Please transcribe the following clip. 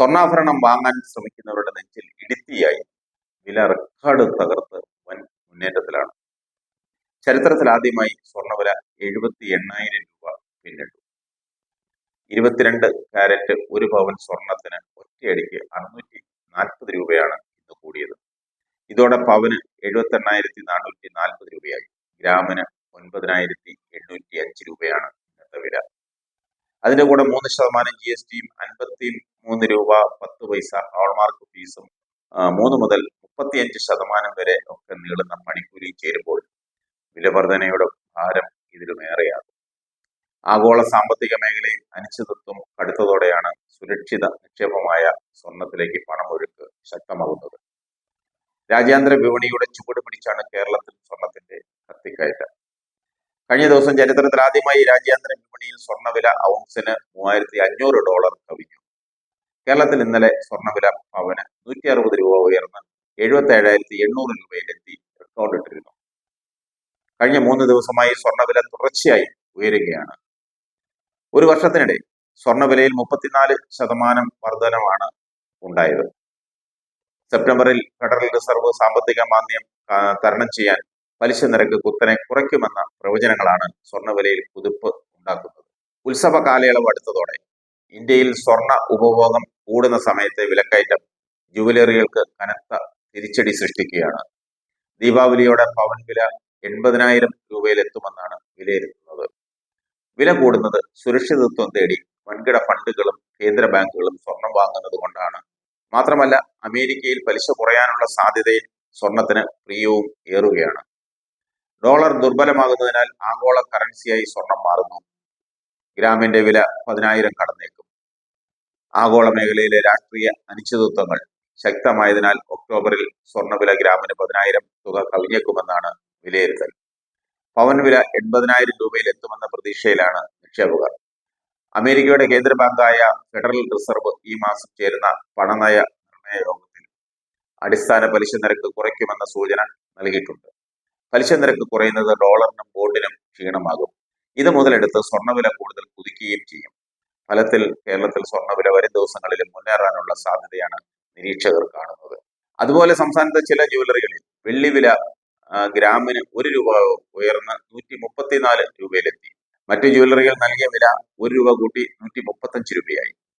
സ്വർണാഭരണം വാങ്ങാൻ ശ്രമിക്കുന്നവരുടെ നെഞ്ചിൽ ഇടുത്തിയായി. വില റെക്കോർഡ് തകർത്ത് വൻ മുന്നേറ്റത്തിലാണ്. ചരിത്രത്തിൽ ആദ്യമായി സ്വർണവില എഴുപത്തി എണ്ണായിരം രൂപ പിന്നിട്ടു. ഇരുപത്തിരണ്ട് കാരറ്റ് ഒരു പവൻ സ്വർണത്തിന് ഒറ്റയടിക്ക് അറുന്നൂറ്റി നാൽപ്പത് രൂപയാണ് ഇന്ന് കൂടിയത്. ഇതോടെ പവന് എഴുപത്തി എണ്ണായിരത്തി നാനൂറ്റി നാൽപ്പത് രൂപയായി. ഗ്രാമിന് ഒൻപതിനായിരത്തി എണ്ണൂറ്റി അഞ്ച് രൂപയാണ് ഇന്നത്തെ വില. അതിന്റെ കൂടെ മൂന്ന് ശതമാനം ജി എസ് ടിയും അൻപത്തി മൂന്ന് രൂപ പത്ത് പൈസ ഹോൾമാർക്ക് ഫീസും മൂന്ന് മുതൽ മുപ്പത്തിയഞ്ച് ശതമാനം വരെ ഒക്കെ നീളുന്ന പണിക്കൂലി ചേരുമ്പോൾ വിലവർധനയുടെ ഭാരം ഇതിലുമേറെയാകും ആഗോള സാമ്പത്തിക മേഖലയിൽ അനിശ്ചിതത്വം കടുത്തതോടെയാണ് സുരക്ഷിത നിക്ഷേപമായ സ്വർണത്തിലേക്ക് പണമൊഴുക്ക് ശക്തമാകുന്നത്. രാജ്യാന്തര വിപണിയുടെ ചുവട് പിടിച്ചാണ് കേരളത്തിൽ സ്വർണത്തിന്റെ കത്തിക്കയറ്റം. കഴിഞ്ഞ ദിവസം ചരിത്രത്തിൽ ആദ്യമായി രാജ്യാന്തര വിപണിയിൽ സ്വർണവില ഔൺസിന് മൂവായിരത്തി അഞ്ഞൂറ് ഡോളർ കവിഞ്ഞു. കേരളത്തിൽ ഇന്നലെ സ്വർണവില പവന് നൂറ്റി അറുപത് രൂപ ഉയർന്ന് എഴുപത്തി ഏഴായിരത്തി എണ്ണൂറ് രൂപയിലെത്തി റെക്കോർഡ് ഇട്ടിരുന്നു. കഴിഞ്ഞ മൂന്ന് ദിവസമായി സ്വർണവില തുടർച്ചയായി ഉയരുകയാണ്. ഒരു വർഷത്തിനിടെ സ്വർണവിലയിൽ മുപ്പത്തിനാല് ശതമാനം വർധനമാണ് ഉണ്ടായത്. സെപ്റ്റംബറിൽ ഫെഡറൽ റിസർവ് സാമ്പത്തിക മാന്ദ്യം തരണം ചെയ്യാൻ പലിശ നിരക്ക് കുത്തനെ കുറയ്ക്കുമെന്ന പ്രവചനങ്ങളാണ് സ്വർണവിലയിൽ കുതിപ്പ് ഉണ്ടാക്കുന്നത്. ഉത്സവ കാലയളവ് അടുത്തതോടെ ഇന്ത്യയിൽ സ്വർണ ഉപഭോഗം കൂടുന്ന സമയത്തെ വിലക്കയറ്റം ജുവലറികൾക്ക് കനത്ത തിരിച്ചടി സൃഷ്ടിക്കുകയാണ്. ദീപാവലിയോടെ പവൻ വില എൺപതിനായിരം രൂപയിലെത്തുമെന്നാണ് വിലയിരുത്തുന്നത്. വില കൂടുന്നത് സുരക്ഷിതത്വം തേടി വൻകിട ഫണ്ടുകളും കേന്ദ്ര ബാങ്കുകളും സ്വർണം വാങ്ങുന്നത് കൊണ്ടാണ്. മാത്രമല്ല അമേരിക്കയിൽ പലിശ കുറയാനുള്ള സാധ്യതയിൽ സ്വർണത്തിന് പ്രിയവും ഏറുകയാണ്. ഡോളർ ദുർബലമാകുന്നതിനാൽ ആഗോള കറൻസിയായി സ്വർണം മാറുന്നു. ഗ്രാമിന്റെ വില പതിനായിരം കടന്നേക്കും. ആഗോള മേഖലയിലെ രാഷ്ട്രീയ അനിശ്ചിതത്വങ്ങൾ ശക്തമായതിനാൽ ഒക്ടോബറിൽ സ്വർണവില ഗ്രാമിന് പതിനായിരം തുക കവിഞ്ഞേക്കുമെന്നാണ് വിലയിരുത്തൽ. പവൻ വില എൺപതിനായിരം രൂപയിൽ എത്തുമെന്ന പ്രതീക്ഷയിലാണ് നിക്ഷേപകർ. അമേരിക്കയുടെ കേന്ദ്ര ബാങ്കായ ഫെഡറൽ റിസർവ് ഈ മാസം ചേരുന്ന പണനയ നിർണയ യോഗത്തിൽ അടിസ്ഥാന പലിശ നിരക്ക് കുറയ്ക്കുമെന്ന സൂചന നൽകിയിട്ടുണ്ട്. പലിശ നിരക്ക് കുറയുന്നത് ഡോളറിനും ബോണ്ടിനും ക്ഷീണമാകും. ഇത് മുതലെടുത്ത് സ്വർണവില കൂടുതൽ കുതിക്കുകയും ചെയ്യും. ഫലത്തിൽ കേരളത്തിൽ സ്വർണവില വരും ദിവസങ്ങളിലും മുന്നേറാനുള്ള സാധ്യതയാണ് നിരീക്ഷകർ കാണുന്നത്. അതുപോലെ സംസ്ഥാനത്തെ ചില ജ്വല്ലറികളിൽ വെള്ളിവില ഗ്രാമിന് ഒരു രൂപ ഉയർന്ന് നൂറ്റി മുപ്പത്തിനാല് രൂപയിലെത്തി. മറ്റു ജ്വല്ലറികൾ നൽകിയ വില ഒരു രൂപ കൂട്ടി നൂറ്റി മുപ്പത്തഞ്ച് രൂപയായി.